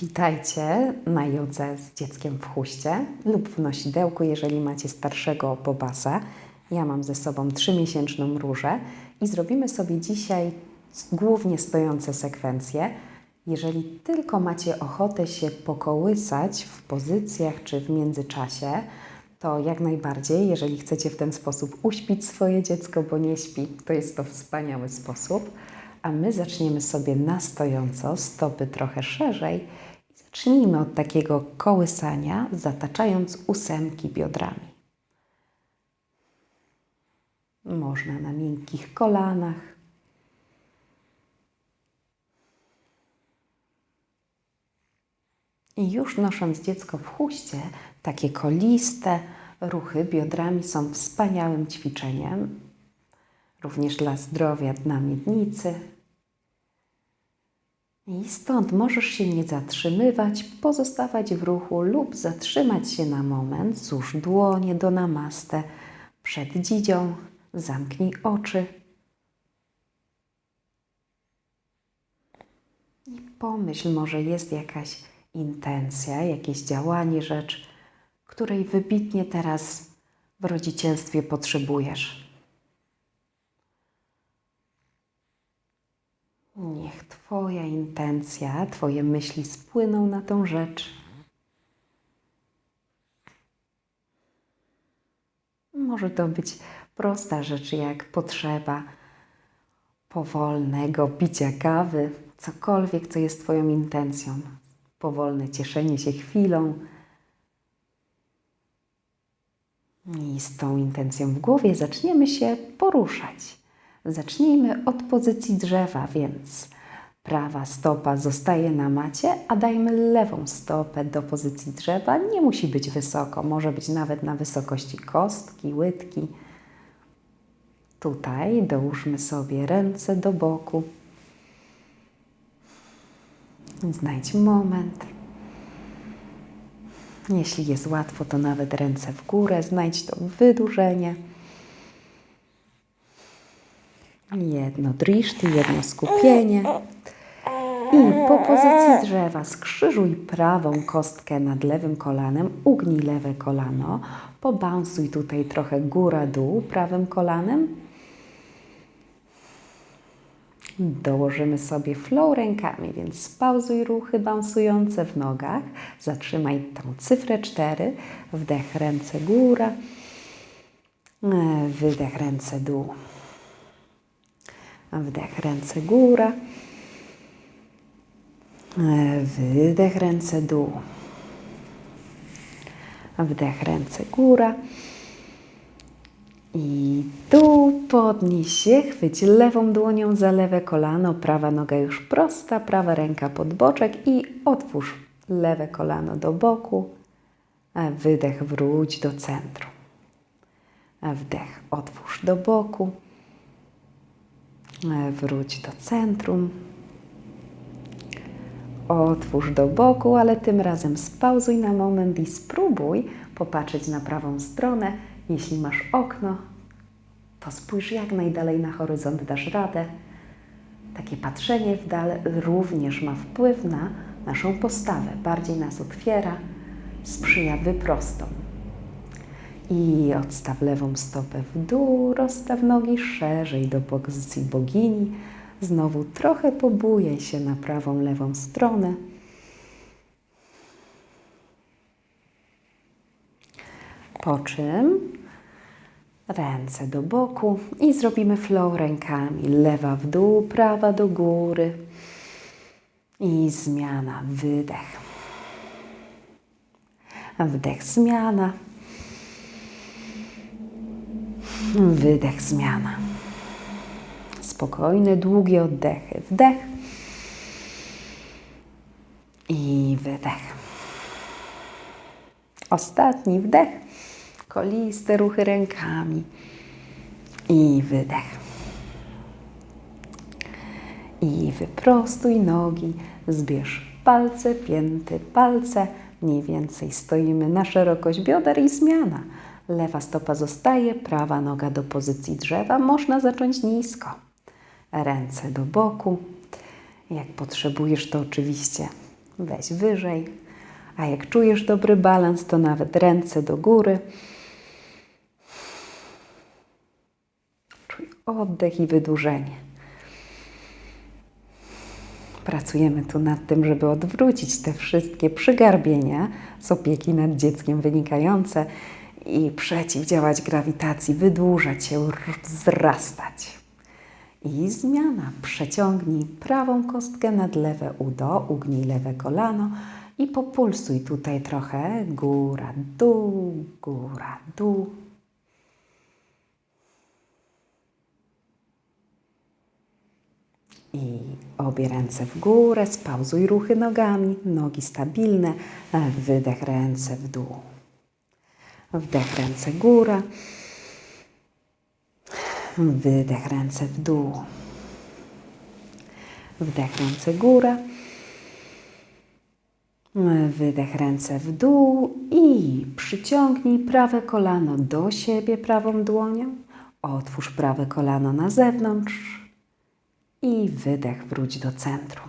Witajcie na jodze z dzieckiem w chuście lub w nosidełku, jeżeli macie starszego bobasa. Ja mam ze sobą trzymiesięczną różę i zrobimy sobie dzisiaj głównie stojące sekwencje. Jeżeli tylko macie ochotę się pokołysać w pozycjach czy w międzyczasie, to jak najbardziej, jeżeli chcecie w ten sposób uśpić swoje dziecko, bo nie śpi, to jest to wspaniały sposób. A my zaczniemy sobie na stojąco, stopy trochę szerzej. I zacznijmy od takiego kołysania, zataczając ósemki biodrami. Można na miękkich kolanach. I już nosząc dziecko w chuście, takie koliste ruchy biodrami są wspaniałym ćwiczeniem, również dla zdrowia dna miednicy. I stąd możesz się nie zatrzymywać, pozostawać w ruchu lub zatrzymać się na moment, złóż dłonie do namaste. Przed dzidzią, zamknij oczy. I pomyśl, może jest jakaś intencja, jakieś działanie, rzecz, której wybitnie teraz w rodzicielstwie potrzebujesz. Niech Twoja intencja, Twoje myśli spłyną na tą rzecz. Może to być prosta rzecz, jak potrzeba powolnego picia kawy, cokolwiek, co jest Twoją intencją. Powolne cieszenie się chwilą. I z tą intencją w głowie zaczniemy się poruszać. Zacznijmy od pozycji drzewa, więc prawa stopa zostaje na macie, a dajmy lewą stopę do pozycji drzewa. Nie musi być wysoko, może być nawet na wysokości kostki, łydki. Tutaj dołóżmy sobie ręce do boku. Znajdź moment. Jeśli jest łatwo, to nawet ręce w górę. Znajdź to wydłużenie. Jedno driszty, jedno skupienie. I po pozycji drzewa skrzyżuj prawą kostkę nad lewym kolanem, ugnij lewe kolano, pobaunsuj tutaj trochę góra-dół prawym kolanem. Dołożymy sobie flow rękami, więc spauzuj ruchy bounsujące w nogach. Zatrzymaj tą cyfrę 4. Wdech, ręce góra. Wydech, ręce dół. Wdech, ręce góra. Wydech, ręce dół. Wdech, ręce góra. I tu podnieś się, chwyć lewą dłonią za lewe kolano, prawa noga już prosta, prawa ręka pod boczek i otwórz lewe kolano do boku. Wydech, wróć do centrum. Wdech, otwórz do boku. Wróć do centrum. Otwórz do boku, ale tym razem spauzuj na moment i spróbuj popatrzeć na prawą stronę. Jeśli masz okno, to spójrz jak najdalej na horyzont dasz radę. Takie patrzenie w dal również ma wpływ na naszą postawę, bardziej nas otwiera, sprzyja wyprostom. I odstaw lewą stopę w dół, rozstaw nogi szerzej do pozycji bogini. Znowu trochę pobujaj się na prawą, lewą stronę. Po czym ręce do boku i zrobimy flow rękami. Lewa w dół, prawa do góry. I zmiana, wydech. Wdech, zmiana. Wydech, zmiana. Spokojne, długie oddechy. Wdech i wydech. Ostatni wdech. Koliste ruchy rękami i wydech. I wyprostuj nogi, zbierz palce, pięty, palce. Mniej więcej stoimy na szerokość bioder i zmiana. Lewa stopa zostaje, prawa noga do pozycji drzewa. Można zacząć nisko. Ręce do boku. Jak potrzebujesz, to oczywiście Weź wyżej. A jak czujesz dobry balans, to nawet ręce do góry. Czuj oddech i wydłużenie. Pracujemy tu nad tym, żeby odwrócić te wszystkie przygarbienia z opieki nad dzieckiem wynikające i przeciwdziałać grawitacji, wydłużać się, wzrastać. I zmiana. Przeciągnij prawą kostkę nad lewe udo, ugnij lewe kolano i populsuj tutaj trochę. Góra, dół, góra, dół. I obie ręce w górę, spauzuj ruchy nogami, nogi stabilne, wydech ręce w dół. Wdech ręce góra, wydech ręce w dół. Wdech ręce góra, wydech ręce w dół i przyciągnij prawe kolano do siebie prawą dłonią. Otwórz prawe kolano na zewnątrz i wydech wróć do centrum.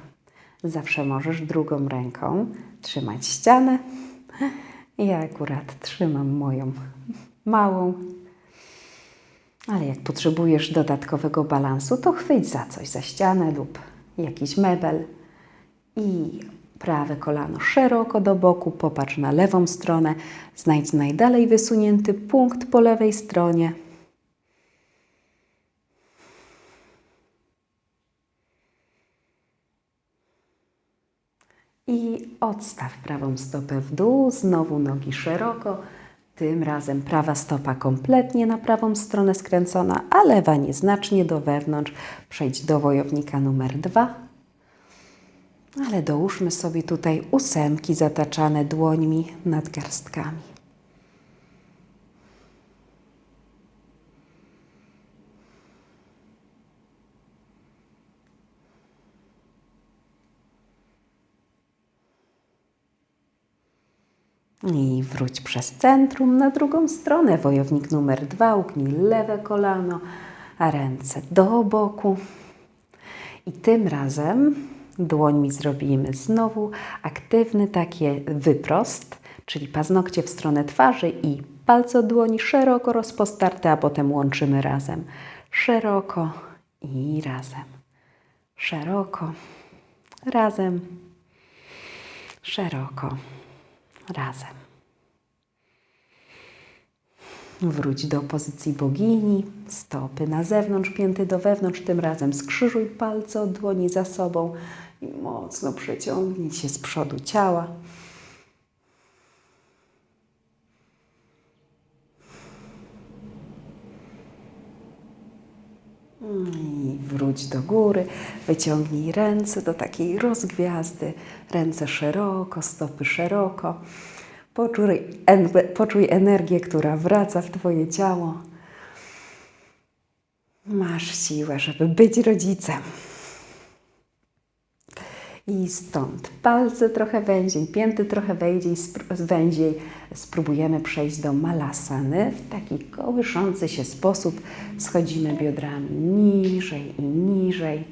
Zawsze możesz drugą ręką trzymać ścianę. Ja akurat trzymam moją małą, ale jak potrzebujesz dodatkowego balansu, to chwyć za coś, za ścianę lub jakiś mebel i prawe kolano szeroko do boku, popatrz na lewą stronę, znajdź najdalej wysunięty punkt po lewej stronie. I odstaw prawą stopę w dół, znowu nogi szeroko. Tym razem prawa stopa kompletnie na prawą stronę skręcona, a lewa nieznacznie do wewnątrz. Przejdź do wojownika numer dwa. Ale dołóżmy sobie tutaj ósemki zataczane dłońmi nad garstkami. I wróć przez centrum na drugą stronę. Wojownik numer dwa, ugnij lewe kolano, a ręce do boku. I tym razem dłońmi zrobimy znowu aktywny taki wyprost, czyli paznokcie w stronę twarzy i palce od dłoni szeroko rozpostarte, a potem łączymy razem. Szeroko i razem. Szeroko, razem, szeroko razem. Wróć do pozycji bogini, stopy na zewnątrz, pięty do wewnątrz, tym razem skrzyżuj palce od dłoni za sobą i mocno przeciągnij się z przodu ciała. I wróć do góry, wyciągnij ręce do takiej rozgwiazdy, ręce szeroko, stopy szeroko. Poczuj, en, poczuj energię, która wraca w Twoje ciało. Masz siłę, żeby być rodzicem. I stąd palce trochę węziej, pięty trochę węziej, węziej. Spróbujemy przejść do malasany. W taki kołyszący się sposób schodzimy biodrami niżej i niżej.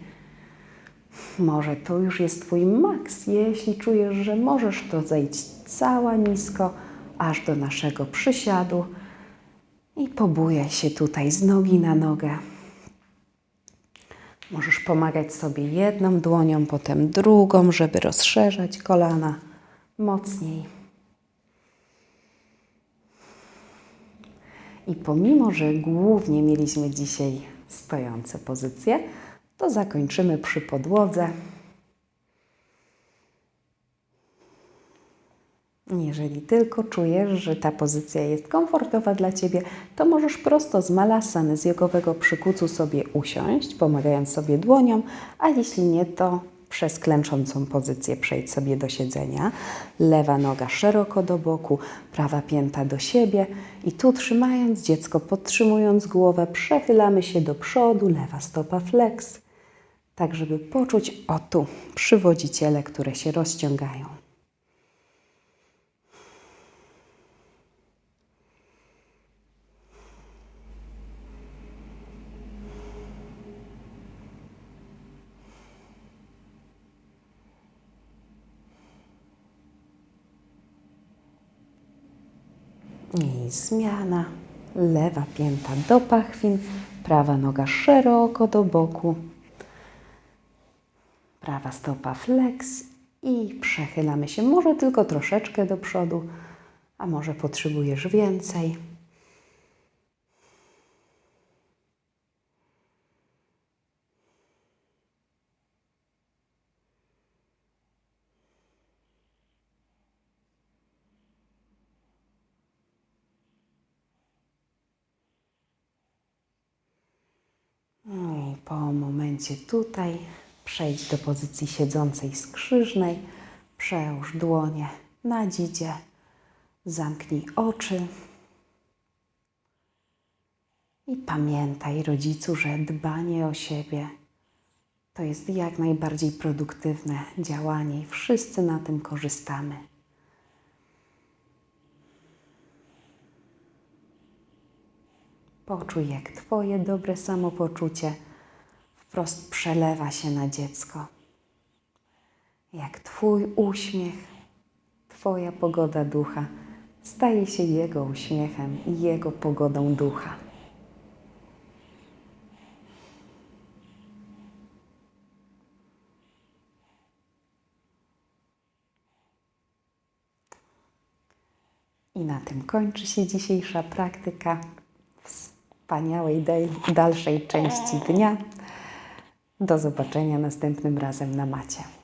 Może to już jest Twój maks. Jeśli czujesz, że możesz, to zejdź cała nisko, aż do naszego przysiadu i pobujaj się tutaj z nogi na nogę. Możesz pomagać sobie jedną dłonią, potem drugą, żeby rozszerzać kolana mocniej. I pomimo, że głównie mieliśmy dzisiaj stojące pozycje, to zakończymy przy podłodze. Jeżeli tylko czujesz, że ta pozycja jest komfortowa dla Ciebie, to możesz prosto z malasany, z jogowego przykucu sobie usiąść, pomagając sobie dłonią, a jeśli nie, to przez klęczącą pozycję przejdź sobie do siedzenia. Lewa noga szeroko do boku, prawa pięta do siebie i tu trzymając dziecko, podtrzymując głowę, przechylamy się do przodu, lewa stopa flex, tak żeby poczuć o tu przywodziciele, które się rozciągają. I zmiana. Lewa pięta do pachwin, prawa noga szeroko do boku. Prawa stopa flex i przechylamy się może tylko troszeczkę do przodu, a może potrzebujesz więcej. No i po momencie tutaj przejdź do pozycji siedzącej skrzyżnej, przełóż dłonie na dzidzie, zamknij oczy i pamiętaj rodzicu, że dbanie o siebie to jest jak najbardziej produktywne działanie i wszyscy na tym korzystamy. Poczuj, jak Twoje dobre samopoczucie wprost przelewa się na dziecko. Jak Twój uśmiech, Twoja pogoda ducha staje się Jego uśmiechem i Jego pogodą ducha. I na tym kończy się dzisiejsza praktyka wspaniałej dal- dalszej części dnia. Do zobaczenia następnym razem na macie.